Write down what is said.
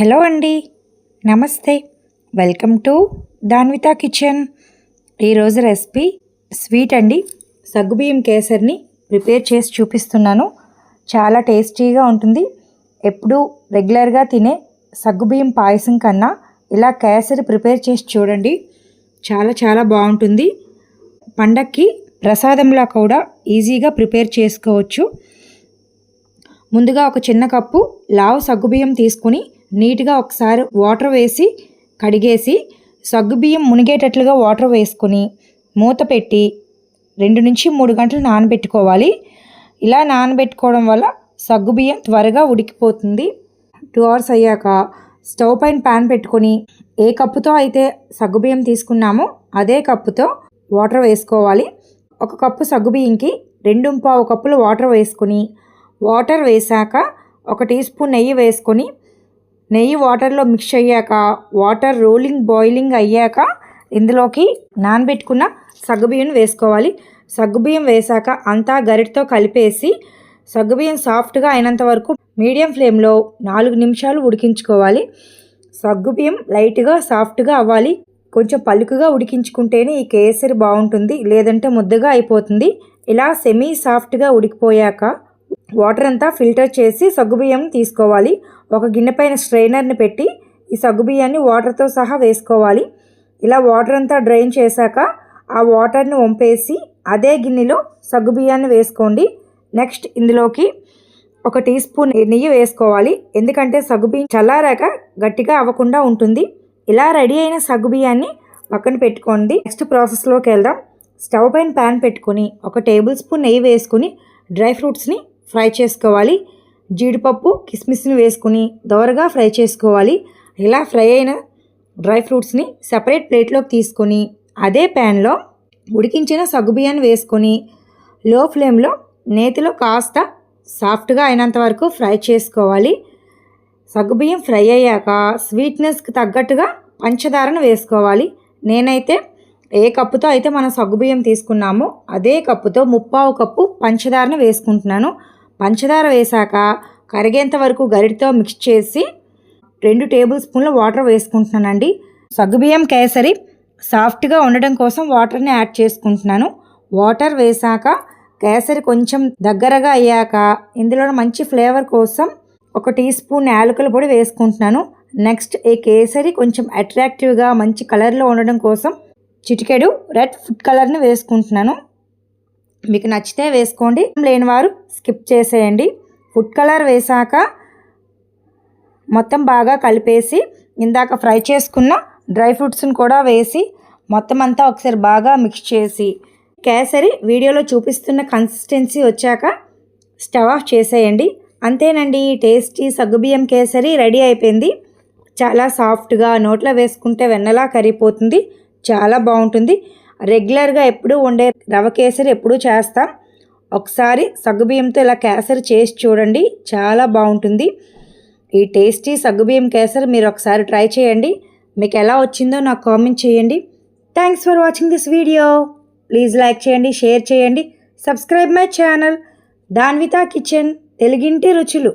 Hello అండి. నమస్తే. Welcome to Danvitha kitchen. ఈరోజు రెసిపీ స్వీట్ అండి. సగ్గుబియ్యం కేసరిని ప్రిపేర్ చేసి చూపిస్తున్నాను. చాలా టేస్టీగా ఉంటుంది. ఎప్పుడూ రెగ్యులర్గా తినే సగ్గుబియ్యం పాయసం కన్నా ఇలా కేసరి ప్రిపేర్ చేసి చూడండి. చాలా చాలా బాగుంటుంది. పండక్కి ప్రసాదంలా కూడా ఈజీగా ప్రిపేర్ చేసుకోవచ్చు. ముందుగా ఒక చిన్న కప్పు లావు సగ్గుబియ్యం తీసుకుని నీట్గా ఒకసారి వాటర్ వేసి కడిగేసి సగ్గుబియ్యం మునిగేటట్లుగా వాటర్ వేసుకొని మూత పెట్టి రెండు నుంచి మూడు గంటలు నానబెట్టుకోవాలి. ఇలా నానబెట్టుకోవడం వల్ల సగ్గుబియ్యం త్వరగా ఉడికిపోతుంది. టూ అవర్స్ అయ్యాక స్టవ్ పైన ప్యాన్ పెట్టుకొని ఏ కప్పుతో అయితే సగ్గుబియ్యం తీసుకున్నామో అదే కప్పుతో వాటర్ వేసుకోవాలి. ఒక కప్పు సగ్గుబియ్యంకి రెండు పావు కప్పులు వాటర్ వేసుకొని వాటర్ వేసాక ఒక టీ స్పూన్ నెయ్యి వేసుకొని నెయ్యి వాటర్లో మిక్స్ అయ్యాక వాటర్ రోలింగ్ బాయిలింగ్ అయ్యాక ఇందులోకి నానబెట్టుకున్న సగ్గుబియ్యం వేసుకోవాలి. సగ్గుబియ్యం వేసాక అంతా గరిటతో కలిపేసి సగ్గుబియ్యం సాఫ్ట్గా అయినంత వరకు మీడియం ఫ్లేమ్లో నాలుగు నిమిషాలు ఉడికించుకోవాలి. సగ్గుబియ్యం లైట్గా సాఫ్ట్గా అవ్వాలి. కొంచెం పలుకుగా ఉడికించుకుంటేనే ఈ కేసరి బాగుంటుంది లేదంటే ముద్దగా అయిపోతుంది. ఇలా సెమీ సాఫ్ట్గా ఉడికిపోయాక వాటర్ అంతా ఫిల్టర్ చేసి సగ్గుబియ్యం తీసుకోవాలి. ఒక గిన్నె పైన స్ట్రైనర్ని పెట్టి ఈ సగ్గుబియ్యాన్ని వాటర్తో సహా వేసుకోవాలి. ఇలా వాటర్ అంతా డ్రైన్ చేశాక ఆ వాటర్ని వంపేసి అదే గిన్నెలో సగ్గుబియ్యాన్ని వేసుకోండి. నెక్స్ట్ ఇందులోకి ఒక టీ స్పూన్ నెయ్యి వేసుకోవాలి. ఎందుకంటే సగ్గుబియ్యం చల్లారాక గట్టిగా అవ్వకుండా ఉంటుంది. ఇలా రెడీ అయిన సగ్గుబియ్యాన్ని పక్కన పెట్టుకోండి. నెక్స్ట్ ప్రాసెస్లోకి వెళ్దాం. స్టవ్ పైన ప్యాన్ పెట్టుకొని ఒక టేబుల్ స్పూన్ నెయ్యి వేసుకుని డ్రై ఫ్రూట్స్ని ఫ్రై చేసుకోవాలి. జీడిపప్పు కిస్మిస్ని వేసుకుని దోరగా ఫ్రై చేసుకోవాలి. ఇలా ఫ్రై అయిన డ్రై ఫ్రూట్స్ని సపరేట్ ప్లేట్లోకి తీసుకొని అదే ప్యాన్లో ఉడికించిన సగ్గుబియ్యాన్ని వేసుకొని లో ఫ్లేమ్లో నేతిలో కాస్త సాఫ్ట్గా అయినంత వరకు ఫ్రై చేసుకోవాలి. సగ్గుబియ్యం ఫ్రై అయ్యాక స్వీట్నెస్కి తగ్గట్టుగా పంచదారను వేసుకోవాలి. నేనైతే ఏ కప్పుతో అయితే మనం సగ్గుబియ్యం తీసుకున్నామో అదే కప్పుతో ముప్పావు కప్పు పంచదారను వేసుకుంటున్నాను. పంచదార వేశాక కరిగేంత వరకు గరిటితో మిక్స్ చేసి రెండు టేబుల్ స్పూన్ల వాటర్ వేసుకుంటున్నానండి. సగ్గుబియ్యం కేసరి సాఫ్ట్గా ఉండడం కోసం వాటర్ని యాడ్ చేసుకుంటున్నాను. వాటర్ వేశాక కేసరి కొంచెం దగ్గరగా అయ్యాక ఇందులో మంచి ఫ్లేవర్ కోసం ఒక టీ స్పూన్ యాలకుల పొడి వేసుకుంటున్నాను. నెక్స్ట్ ఈ కేసరి కొంచెం అట్రాక్టివ్గా మంచి కలర్లో ఉండడం కోసం చిటికెడు రెడ్ ఫుడ్ కలర్ని వేసుకుంటున్నాను. మీకు నచ్చితే వేసుకోండి. లేని వారు స్కిప్ చేసేయండి. ఫుడ్ కలర్ వేసాక మొత్తం బాగా కలిపేసి ఇందాక ఫ్రై చేసుకున్న డ్రై ఫ్రూట్స్ని కూడా వేసి మొత్తం అంతా ఒకసారి బాగా మిక్స్ చేసి కేసరి వీడియోలో చూపిస్తున్న కన్సిస్టెన్సీ వచ్చాక స్టవ్ ఆఫ్ చేసేయండి. అంతేనండి టేస్టీ సగ్గుబియ్యం కేసరి రెడీ అయిపోయింది. చాలా సాఫ్ట్గా నోట్లో వేసుకుంటే వెన్నలా కరిగిపోతుంది. చాలా బాగుంటుంది. రెగ్యులర్గా ఎప్పుడూ ఉండే రవ కేసరి ఎప్పుడూ చేస్తాం. ఒకసారి సగ్గుబియ్యంతో ఇలా కేసరి చేసి చూడండి చాలా బాగుంటుంది. ఈ టేస్టీ సగ్గుబియ్యం కేసరి మీరు ఒకసారి ట్రై చేయండి. మీకు ఎలా వచ్చిందో నాకు కామెంట్ చేయండి. Thanks for watching this video. Please like చేయండి షేర్ చేయండి. Subscribe my channel. Danvitha kitchen తెలుగింటి రుచులు.